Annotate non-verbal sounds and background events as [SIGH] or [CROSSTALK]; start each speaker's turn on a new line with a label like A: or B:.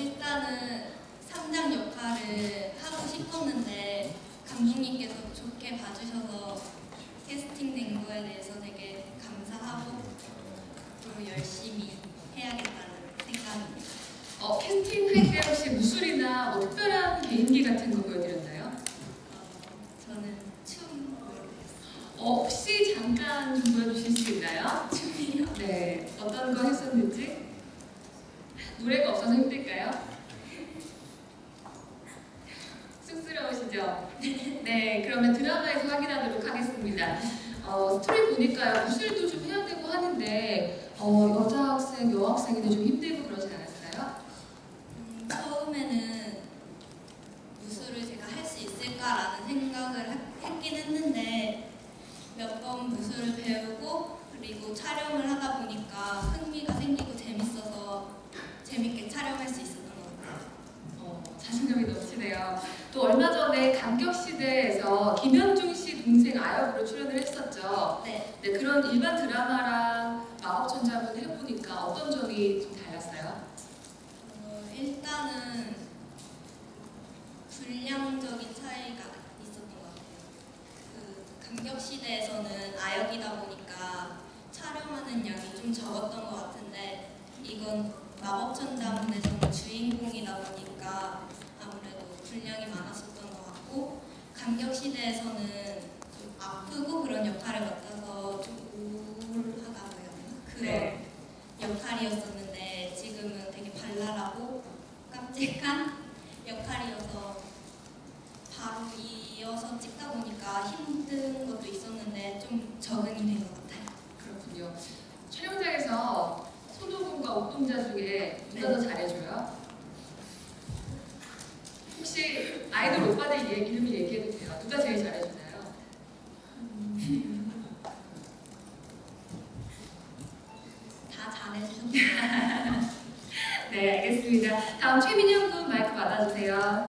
A: 일단은 삼장 역할을 하고 싶었는데 감독님께서 좋게 봐주셔서 캐스팅된 거에 대해서 되게 감사하고 그리고 열심히 해야겠다는 생각입니다.
B: 어, 캐스팅할 때 혹시 무술이나 뭐 특별한 개인기 같은 거 보여드렸나요?
A: 어, 저는 춤
B: 어, 혹시 잠깐 좀 보여주실 수 있나요?
A: 춤이요.
B: 네, 어떤 거 했었는지? 노래가 없어서 힘들까요? 쑥스러우시죠? [LAUGHS] 네, 그러면 드라마에서 확인하도록 하겠습니다. 어, 스토리 보니까요, 무술도 좀 해야 되고 하는데, 어, 여자 학생, 여학생인데 좀 힘들고 그러진 않았어요?
A: 음, 처음에는 무술을 제가 할 수 있을까라는 생각을 했- 했긴 했는데 몇 번 무술을 배우고 그리고 촬영을 하다 보니까 흥미가 생기고 재밌어서 재밌게 촬영할 수 있었던 것 같아요.
B: 어, 넘치네요. 또 얼마 전에 감격시대에서 김현중 씨 동생 아역으로 출연을 했었죠.
A: 네,
B: 네, 그런 일반 드라마랑 마법천자문 해보니까 어떤 점이 좀 달랐어요?
A: 어, 일단은 분량적인 차이가 있었던 것 같아요. 그 감격 시대에서는 아역이다 보니까 촬영하는 양이 좀 적었던 것 같은데 이건 마법천자문에서는 주인공이다 보니까 아무래도 분량이 많았었던 것 같고 감격 시대에서는 좀 아프고 그런 역할을 맡아서 좀 우울하다고 되나 그런
B: 네.
A: 역할이었었는데 지금은 되게 발랄하고 깜찍한 역할이어서 바로 이어서 찍다 보니까 힘든 것도 있었는데 좀 적응이 된 것 같아요.
B: 그렇군요. 촬영장에서 손오공과 옥동자 중에 누가
A: 네.
B: 더 잘해줘요? 혹시 아이돌 오빠들 얘기- 이름을 얘기해도 돼요? 누가 제일 잘해주나요?
A: 다 잘해주셨어요. [LAUGHS]
B: 네, 알겠습니다. 다음 최민영 군 마이크 받아주세요.